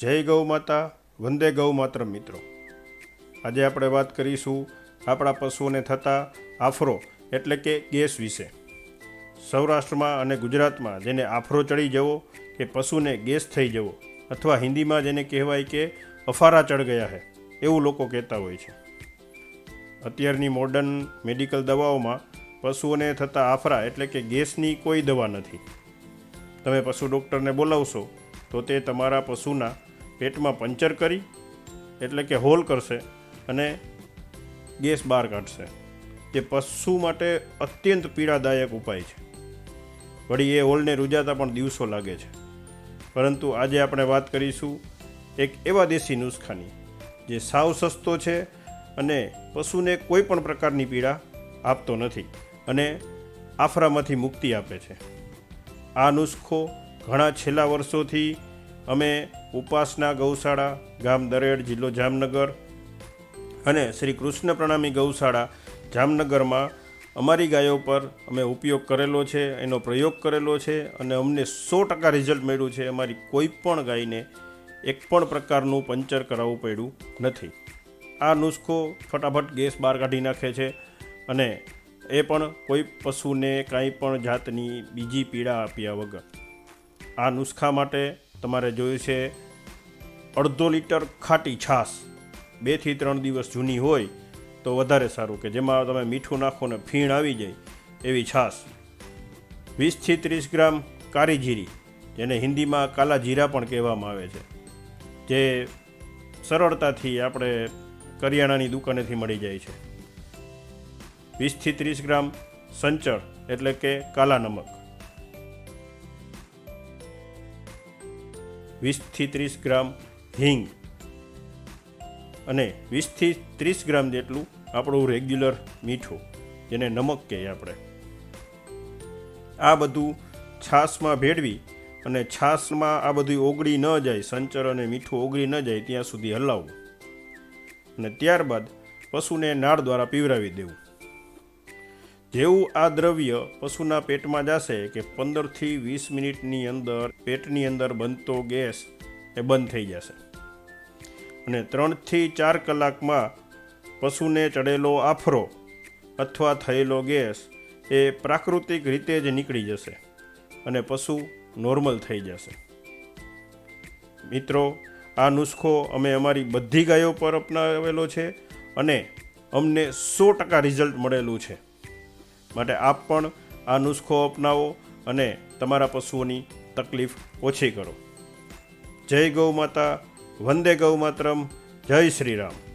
જય ગૌ માતા, વંદે ગૌ માતરમ મિત્રો. આજે આપણે વાત કરીશું આપણા પશુઓને થતા આફરો એટલે કે ગેસ વિશે. સૌરાષ્ટ્રમાં અને ગુજરાતમાં જેને આફરો ચડી જવો કે પશુને ગેસ થઈ જવો, અથવા હિન્દીમાં જેને કહેવાય કે અફારા ચડ ગયા છે એવું લોકો કહેતા હોય છે. અત્યારની મોડર્ન મેડિકલ દવાઓમાં પશુઓને થતા આફરા એટલે કે ગેસની કોઈ દવા નથી. તમે પશુ ડૉક્ટરને બોલાવશો, તો તે તમારા પશુના પેટમાં પંચર કરી, એટલે કે હોલ કરશે અને ગેસ બહાર કાઢશે. જે પશુ માટે અત્યંત પીડાદાયક ઉપાય છે. વળી એ હોલને રૂજાતા પણ દિવસો લાગે છે. પરંતુ આજે આપણે વાત કરીશું એક એવા દેશી નુસ્ખાની, જે સાવ સસ્તો છે અને પશુને કોઈ પણ પ્રકારની પીડા આપતો નથી અને આફરામાંથી મુક્તિ આપે છે. આ નુસ્ખો ઘણા છેલ્લા વર્ષોથી અમે ઉપાસના ગૌશાળા, ગામ દરેડ, જિલ્લો જામનગર અને શ્રી કૃષ્ણ પ્રણામી ગૌશાળા જામનગરમાં અમારી ગાયો પર અમે ઉપયોગ કરેલો છે, એનો પ્રયોગ કરેલો છે અને અમને સો ટકા રિઝલ્ટ મળ્યું છે. અમારી કોઈ પણ ગાયને એક પણ પ્રકારનું પંચર કરાવવું પડ્યું નથી. આ નુસ્ખો ફટાફટ ગેસ બહાર કાઢી નાખે છે અને એ પણ કોઈ પશુને કાંઈ પણ જાતની બીજી પીડા આપ્યા વગર. આ નુસ્ખા માટે તમારે જોયું છે, અડધો લીટર ખાટી છાશ બેથી ત્રણ દિવસ જૂની હોય તો વધારે સારું કે જેમાં તમે મીઠું નાખો ને ફીણ આવી જાય એવી છાશ. વીસથી ત્રીસ ગ્રામ કારી જીરી, જેને હિન્દીમાં કાલા જીરા પણ કહેવામાં આવે છે, જે સરળતાથી આપણે કરિયાણાની દુકાનેથી મળી જાય છે. વીસથી ત્રીસ ગ્રામ સંચળ એટલે કે કાલા નમક. વીસથી ત્રીસ ગ્રામ હિંગ. અને વીસથી ત્રીસ ગ્રામ જેટલું આપણું રેગ્યુલર મીઠું, જેને નમક કહીએ આપણે. આ બધું છાશમાં ભેળવી અને છાશમાં આ બધું ઓગળી ન જાય, સંચર અને મીઠું ઓગળી ન જાય, ત્યાં સુધી હલાવવું. અને ત્યારબાદ પશુને નાળ દ્વારા પીવરાવી દેવું. જેવું આ દ્રવ્ય પશુના પેટમાં જશે કે પંદરથી વીસ મિનિટની અંદર પેટની અંદર બનતો ગેસ એ બંધ થઈ જશે. અને ત્રણથી ચાર કલાકમાં પશુને ચડેલો આફરો અથવા થયેલો ગેસ એ પ્રાકૃતિક રીતે જ નીકળી જશે અને પશુ નોર્મલ થઈ જશે. મિત્રો, આ નુસ્ખો અમે અમારી બધી ગાયો પર અપનાવેલો છે અને અમને સો ટકા રિઝલ્ટ મળેલું છે. માટે આપ પણ આ નુસ્ખો અપનાવો અને તમારા પશુઓની તકલીફ ઓછી કરો. જય ગૌ માતા, વંદે ગૌ માતરમ, જય શ્રી રામ.